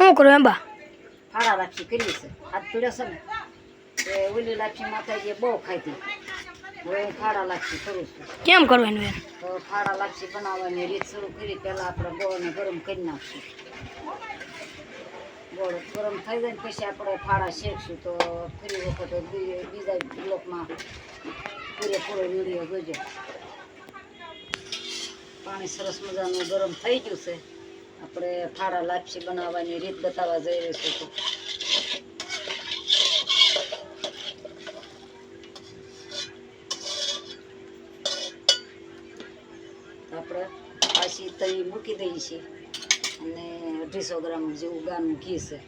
શું કરું એમ બા? ફાળા લાપસી કરી છે. હાથ પીડ્યો છે ને એ ઓલી લાપસી માતાજીએ બહુ ખાધી. હવે હું ફાળા લાપસી કરું. છું કેમ કરવાનું એમ? તો ફાળા લાપસી બનાવવાની રીત શરૂ કરી પહેલાં આપણે ગોળને ગરમ કરી નાખશું. ગોળ ગરમ થઈ જાય ને પછી આપણે ફાળા શેકશું. તો ફરી વખત બીજા બ્લોકમાં પૂરેપૂરો વીડિયો જોજો. પાણી સરસ મજાનું ગરમ થઈ ગયું છે. આપણે ફાળા લાપસી બનાવવાની રીત બતાવવા જઈ રહીશું તો. આપણે પાછી તવી મૂકી દઈએ છીએ અને અઢીસો ગ્રામ જેવું ગાનું ઘી છે.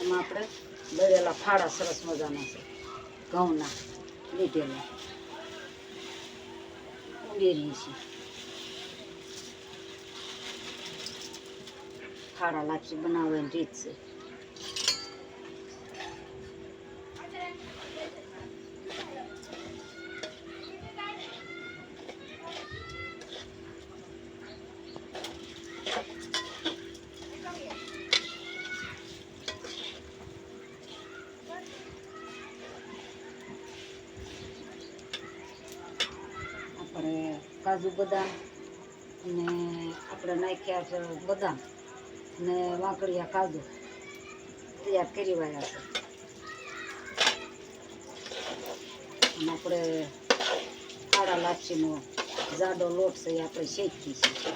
એમાં આપણે દળેલા ફાળા સરસ મજાના છે, ઘઉંના લીધેલા ઉમેરીએ છીએ ફાળા લાપસી બનાવવાની રીત છે. કાજુ બદામ અને આપણે નાખ્યા છે બદામ ને વાંકડિયા કાજુ તૈયાર કરી વાળ્યા છે. અને આપણે કાળા લાપસીનો જાડો લોટ છે એ આપણે શેકી છીએ.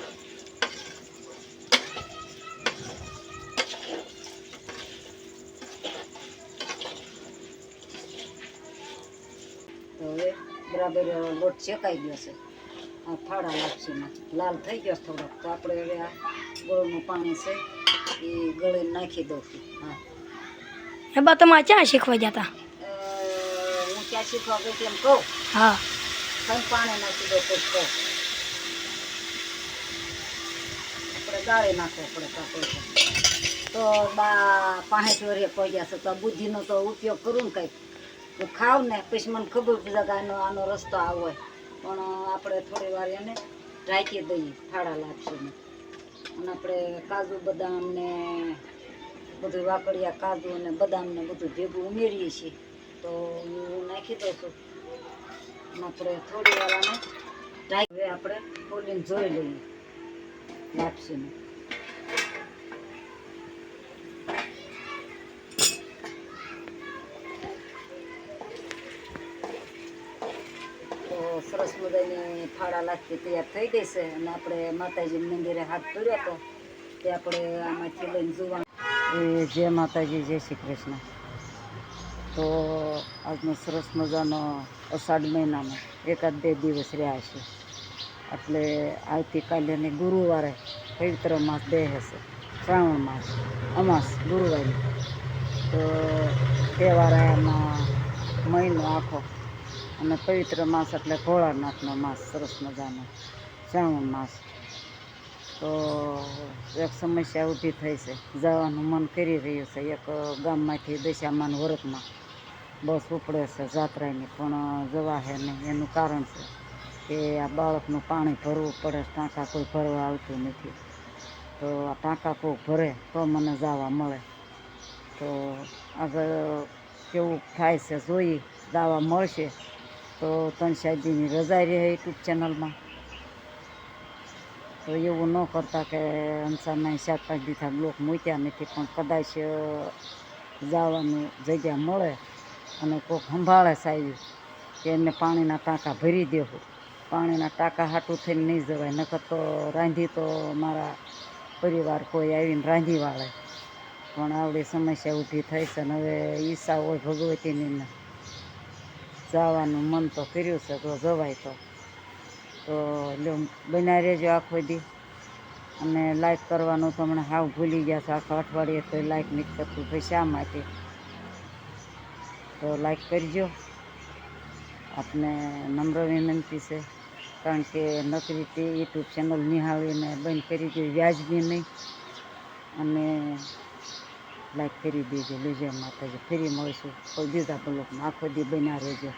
તો હવે બરાબર લોટ શેકાઈ ગયો છે. આ ફાળા લાગશે લાલ થઈ ગયો થોડોક. તો આપણે હવે આ ગોળનું પાણી છે એ ગળે નાખી દઉં હા. એ બા તમારે ક્યાં શીખવા ગયા હતા હું ક્યાં શીખવા ગઈ તેમ કહું? હા. કંઈ પાણી નાખી દઉં તો કહું. આપણે ગાળી નાખવો પડે કાપડ તો. બા પાંચ વર્ષે પહોંચ્યા છે. તો બુદ્ધિનો તો ઉપયોગ કરું ને કંઈક. હું ખાવ ને પછી મને ખબર પડે કે આનો આનો રસ્તો આવો હોય. પણ આપણે થોડી વાર એને ઢાંકી દઈએ ફાળા લાપસીને. અને આપણે કાજુ, બદામ ને બધું વાકડિયા, કાજુ અને બદામ ને બધું ભેગું ઉમેરીએ છીએ. તો હું નાખી દઉં છું અને આપણે થોડી વાર આને ઢાંકી આપણે ખોલીને જોઈ લઈએ લાપસીને. સરસ મજાની ફાળા લાખી તૈયાર થઈ ગઈ છે. અને આપણે માતાજી મંદિરે હાથ ધર્યો હતો તે આપણે આમાંથી લઈને જોવા જય માતાજી, જય શ્રી કૃષ્ણ. તો આજનો સરસ મજાનો અષાઢ મહિનાનો એકાદ બે દિવસ રહ્યા છે. એટલે આવતીકાલે ને ગુરુવારે પવિત્ર માસ બે હશે. શ્રાવણ માસ, અમાસ, ગુરુવારે. તો તહેવારમાં મહિનો આખો અને પવિત્ર માસ એટલે ભોળાનાથનો માસ, સરસ મજાનો, શ્રાવણ માસ. તો એક સમસ્યા ઊભી થઈ છે. જવાનું મન કરી રહ્યું છે. એક ગામમાંથી દશામાન વરતમાં બસ ઉપડે છે જાત્રાની, પણ જવા હે નહીં. એનું કારણ છે કે આ બાળકનું પાણી ભરવું પડે, ટાંકા કોઈ ભરવા આવતું નથી. તો આ ટાંકા કોઈ ભરે તો મને જવા મળે. તો આગળ કેવું થાય છે, જોઈ દાવા મળશે. તો ત્રણ સાહેબજીની રજા રહે યુટ્યુબ ચેનલમાં. તો એવું ન કરતા કે હંસાના સાત પાંચ દીધા બ્લોક મૂક્યા નથી, પણ કદાચ જવાનું જગ્યા મળે અને કોઈક સંભાળે સાહેબ, કે એમને પાણીના ટાંકા ભરી દેવું પાણીના ટાંકા હાટું થઈને નહીં જવાય, નકર તો રાંધી તો મારા પરિવાર કોઈ આવીને રાંધી વાળે. પણ આવડી સમસ્યા ઊભી થઈ છે ને હવે ઈસા હોય ભગવતીની જવાનું મન તો કર્યું છે, તો જવાય તો. તો લો બનાવી રહેજો આખો દી. અને લાઈક કરવાનું તો હમણાં હાવ ભૂલી ગયા છે, આખા અઠવાડિયે તો લાઈક નથી કરતું. ભાઈ શા માટે? તો લાઈક કરજો. આપને નમ્ર વિનંતી છે, કારણ કે નકરી તે યુટ્યુબ ચેનલ નિહાળીને બંધ કરી દે, વ્યાજબી નહીં. અને લાઈક કરી દેજો લેજો માતાજી ફરી મળીશું. કોઈ બીજા બ્લોકમાં આખો દી બન્યા રહેજો.